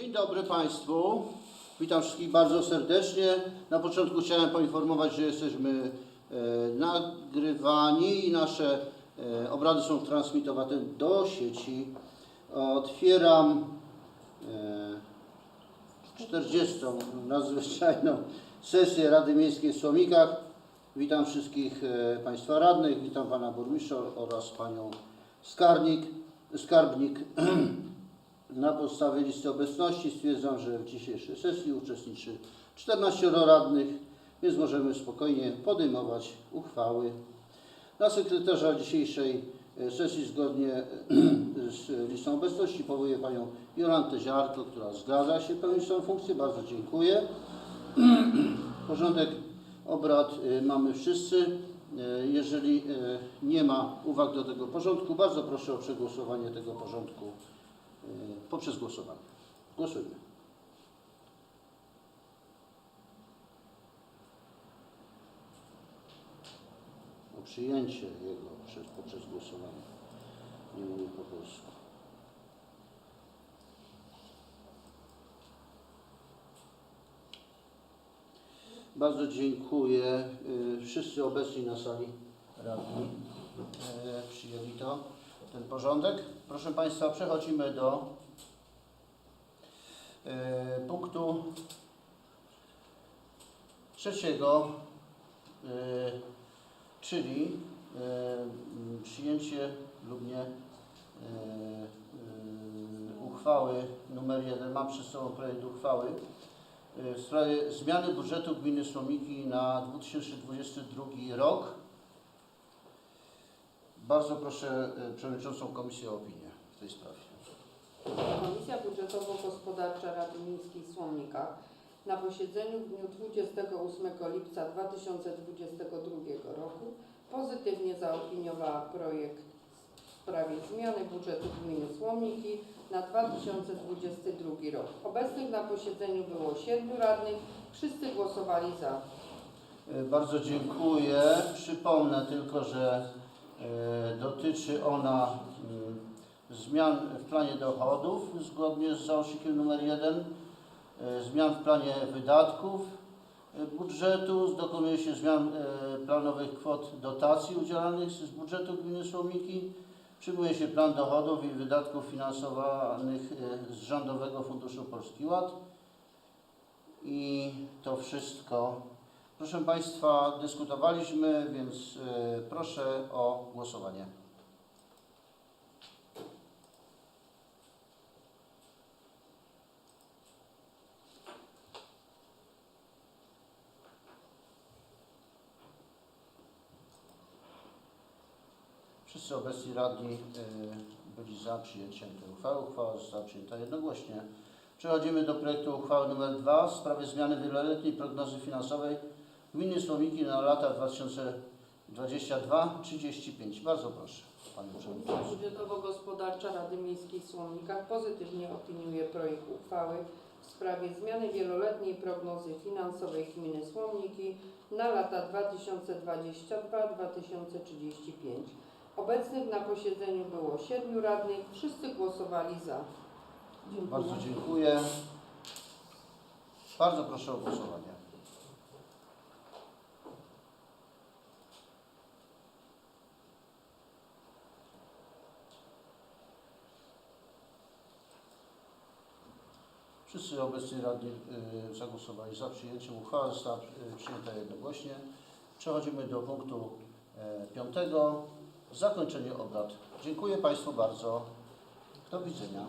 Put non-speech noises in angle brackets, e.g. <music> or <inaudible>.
Dzień dobry Państwu. Witam wszystkich bardzo serdecznie. Na początku chciałem poinformować, że jesteśmy e, nagrywani i nasze e, obrady są transmitowane do sieci. Otwieram e, 40. nadzwyczajną sesję Rady Miejskiej w Słomikach. Witam wszystkich e, Państwa radnych, witam Pana Burmistrza oraz Panią skarbnik. skarbnik. <clears throat> Na podstawie listy obecności stwierdzam, że w dzisiejszej sesji uczestniczy 14 radnych, więc możemy spokojnie podejmować uchwały. Na sekretarza dzisiejszej e, sesji zgodnie e, <clears throat> z listą obecności powołuję Panią Jolantę Ziarko, która zgadza się pełnić tą funkcję. Bardzo dziękuję. <clears throat> Porządek obrad y, mamy wszyscy. Jeżeli nie ma uwag do tego porządku, bardzo proszę o przegłosowanie tego porządku poprzez głosowanie. Głosujmy. O przyjęcie jego przez, poprzez głosowanie. Nie mówię po polsku. Bardzo dziękuję. Y, Wszyscy obecni na sali radni y, przyjęli to, ten porządek. Proszę Państwa, przechodzimy do y, punktu trzeciego, y, czyli mm, przyjęcie lub nie uchwały numer 1. Mam przed sobą projekt uchwały w sprawie zmiany budżetu gminy Słomiki na 2022 rok. Bardzo proszę e, Przewodniczącą Komisję o opinię w tej sprawie. Komisja Budżetowo-Gospodarcza Rady Miejskiej w Słomnikach na posiedzeniu w dniu 28 lipca 2022 roku pozytywnie zaopiniowała projekt w sprawie zmiany budżetu gminy Słomniki na 2022 rok. Obecnych na posiedzeniu było 7 radnych, wszyscy głosowali za. E, Bardzo dziękuję. Przypomnę tylko, że dotyczy ona mm, zmian w planie dochodów zgodnie z załącznikiem nr 1, e, zmian w planie wydatków e, budżetu, dokonuje się zmian e, planowych kwot dotacji udzielanych z budżetu gminy Słomiki, przyjmuje się plan dochodów i wydatków finansowanych e, z Rządowego Funduszu Polski Ład i to wszystko Proszę Państwa, dyskutowaliśmy, więc y, proszę o głosowanie. Wszyscy obecni radni y, byli za przyjęciem tej uchwały. Uchwała została przyjęta jednogłośnie. Przechodzimy do projektu uchwały nr 2 w sprawie zmiany wieloletniej prognozy finansowej Gminy Słomiki na lata 2022-35. Bardzo proszę, Panie Komisja Przewodniczący. Budżetowo-Gospodarcza Rady Miejskiej w Słomnikach pozytywnie opiniuje projekt uchwały w sprawie zmiany wieloletniej prognozy finansowej gminy Słomniki na lata 2022-2035. Obecnych na posiedzeniu było 7 radnych, wszyscy głosowali za. Dziękuję. Bardzo dziękuję. Bardzo proszę o głosowanie. Wszyscy obecni radni y, zagłosowali za przyjęciem. Uchwała została y, przyjęta jednogłośnie. Przechodzimy do punktu e, piątego. Zakończenie obrad. Dziękuję Państwu bardzo. Do widzenia.